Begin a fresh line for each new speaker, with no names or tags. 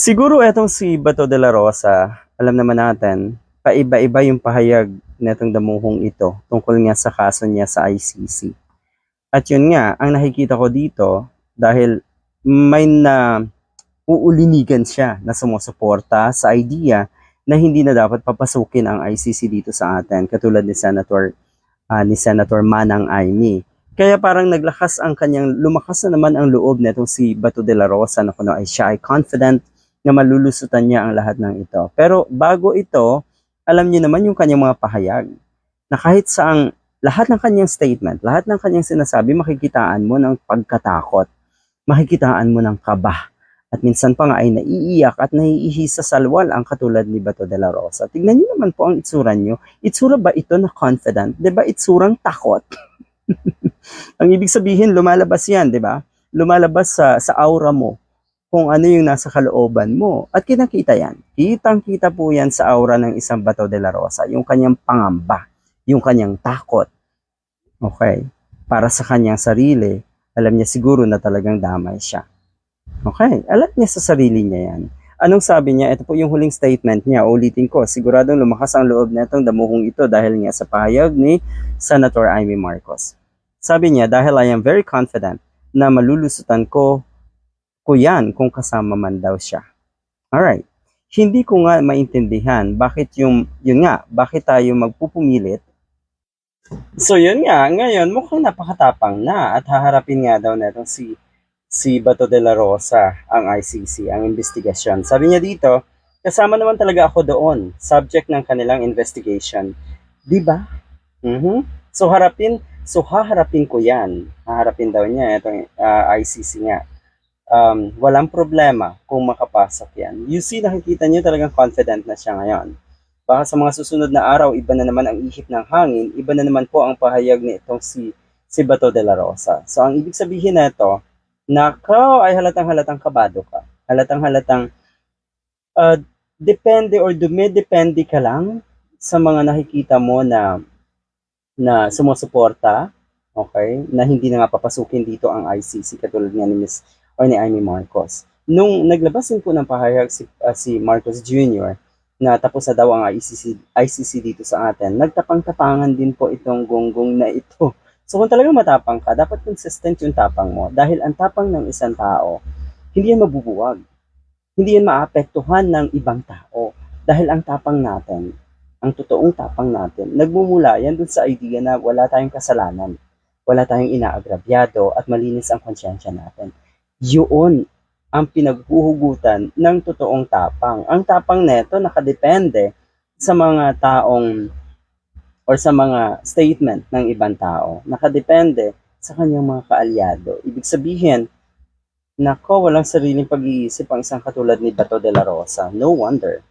Siguro etong si Bato de la Rosa, alam naman natin, paiba-iba yung pahayag netong damuhong ito tungkol nga sa kaso niya sa ICC. At yun nga, ang nakikita ko dito, dahil may na uulinigan siya na sumusuporta sa idea na hindi na dapat papasukin ang ICC dito sa atin, katulad ni Senator ah, ni Senator Manang Aimee. Kaya parang naglakas ang kanyang, lumakas na naman ang loob nitong si Bato de la Rosa na kuno ay siya ay confident na malulusutan niya ang lahat ng ito. Pero bago ito, alam niyo naman yung kanyang mga pahayag na kahit saang lahat ng kanyang statement, lahat ng kanyang sinasabi, makikitaan mo ng pagkatakot, makikitaan mo ng kaba. At minsan pa nga ay naiiyak at naiihi sa salwal ang katulad ni Bato de la Rosa. Tignan niyo naman po ang itsura niyo. Itsura ba ito na confident? ba itsurang takot? ang ibig sabihin, lumalabas yan, ba? Lumalabas sa, sa aura mo kung ano yung nasa kalooban mo. At kinakita yan. Kitang-kita po yan sa aura ng isang Bato de la Rosa. Yung kanyang pangamba, yung kanyang takot. Okay? Para sa kanyang sarili, alam niya siguro na talagang damay siya. Okay? Alam niya sa sarili niya yan. Anong sabi niya? Ito po yung huling statement niya. Ulitin ko, siguradong lumakas ang loob na itong damuhong ito dahil nga sa pahayag ni Senator Amy Marcos. Sabi niya, dahil I am very confident na malulusutan ko ko yan kung kasama man daw siya. Alright. Hindi ko nga maintindihan bakit yung, yun nga, bakit tayo magpupumilit. So yun nga, ngayon mukhang napakatapang na at haharapin nga daw netong si si Bato de la Rosa ang ICC, ang investigasyon. Sabi niya dito, kasama naman talaga ako doon, subject ng kanilang investigation. Di ba? Mhm. So harapin, so haharapin ko 'yan. Haharapin daw niya itong ah, ICC nga um, walang problema kung makapasok yan. You see, nakikita niyo talagang confident na siya ngayon. Baka sa mga susunod na araw, iba na naman ang ihip ng hangin, iba na naman po ang pahayag ni itong si, si Bato de la Rosa. So, ang ibig sabihin na ito, na ikaw ay halatang-halatang kabado ka. Halatang-halatang uh, depende or dumidepende ka lang sa mga nakikita mo na na sumusuporta, okay, na hindi na nga papasukin dito ang ICC katulad nga ni Miss o ni Amy Marcos. Nung naglabas din po ng pahayag si, uh, si Marcos Jr. na tapos na daw ang ICC, ICC dito sa atin, nagtapang-tapangan din po itong gonggong na ito. So kung talagang matapang ka, dapat consistent yung tapang mo. Dahil ang tapang ng isang tao, hindi yan mabubuwag. Hindi yan maapektuhan ng ibang tao. Dahil ang tapang natin, ang totoong tapang natin, nagmumula yan dun sa idea na wala tayong kasalanan. Wala tayong inaagrabyado at malinis ang konsyensya natin yun ang pinaghuhugutan ng totoong tapang. Ang tapang neto nakadepende sa mga taong or sa mga statement ng ibang tao. Nakadepende sa kanyang mga kaalyado. Ibig sabihin, nako, walang sariling pag-iisip ang isang katulad ni Bato de la Rosa. No wonder.